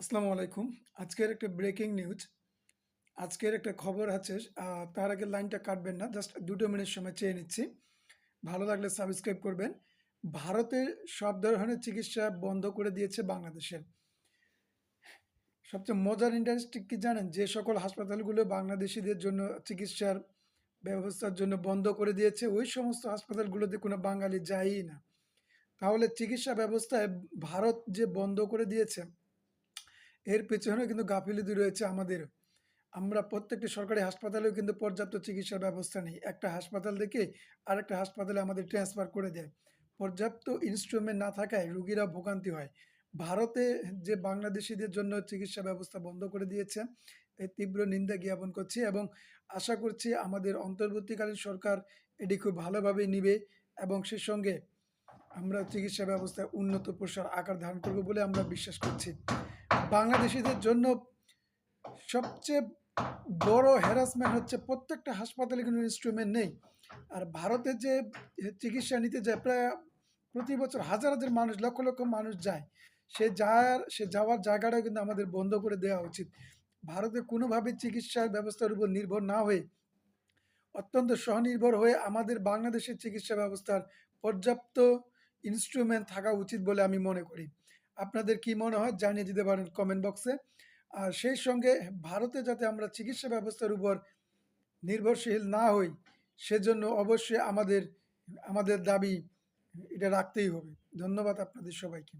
আসসালামু আলাইকুম। আজকের একটা ব্রেকিং নিউজ আজকের একটা খবর আছে তার আগে লাইনটা কাটবেন না জাস্ট দুটো মিনিট সময় চেয়ে নিচ্ছি। ভালো লাগলে সাবস্ক্রাইব করবেন। ভারতে সব ধরনের চিকিৎসা বন্ধ করে দিয়েছে বাংলাদেশের সবচেয়ে মজার ইন্টারেস্টিং কি জানেন? যে সকল হাসপাতালগুলো বাংলাদেশিদের জন্য চিকিৎসার ব্যবস্থার জন্য বন্ধ করে দিয়েছে, ওই সমস্ত হাসপাতালগুলোতে কোনো বাঙালি যায়ই না। তাহলে চিকিৎসা ব্যবস্থায় ভারত যে বন্ধ করে দিয়েছে এর পেছনে কিন্তু গাফিলতি রয়েছে আমাদের। আমরা প্রত্যেকটি সরকারি হাসপাতালেও কিন্তু পর্যাপ্ত চিকিৎসার ব্যবস্থা নেই। একটা হাসপাতাল থেকে আরেকটা হাসপাতালে আমাদের ট্রান্সফার করে দেয়। পর্যাপ্ত ইনস্ট্রুমেন্ট না থাকায় রুগীরা ভোগান্তি হয়। ভারতে যে বাংলাদেশিদের জন্য চিকিৎসা ব্যবস্থা বন্ধ করে দিয়েছে এই তীব্র নিন্দা জ্ঞাপন করছি এবং আশা করছি আমাদের অন্তর্বর্তীকালীন সরকার এটি খুব ভালোভাবে নিবে এবং সে সঙ্গে আমরা চিকিৎসা ব্যবস্থায় উন্নত প্রসার আকার ধারণ করব বলে আমরা বিশ্বাস করছি। বাংলাদেশিদের জন্য সবচেয়ে বড় হ্যারাসমেন্ট হচ্ছে প্রত্যেকটা হাসপাতালে কোনো ইনস্ট্রুমেন্ট নেই। আর ভারতে যে চিকিৎসা নিতে যায়, প্রায় প্রতি বছর হাজার হাজার মানুষ, লক্ষ লক্ষ মানুষ যায়। সে যাওয়ার সে যাওয়ার জায়গাটা কিন্তু আমাদের বন্ধ করে দেওয়া উচিত। ভারতে কোনোভাবে চিকিৎসার ব্যবস্থার উপর নির্ভর না হয়ে, অত্যন্ত স্বনির্ভর হয়ে আমাদের বাংলাদেশের চিকিৎসা ব্যবস্থার পর্যাপ্ত ইনস্ট্রুমেন্ট থাকা উচিত বলে আমি মনে করি। আপনাদের কি মনে হয় জানিয়ে দিতে পারেন কমেন্ট বক্সে আর সেই সঙ্গে ভারতে যাতে আমরা চিকিৎসা ব্যবস্থার উপর নির্ভরশীল না হই, সেজন্য অবশ্যই আমাদের আমাদের দাবি এটা রাখতেই হবে। ধন্যবাদ আপনাদের সবাইকে।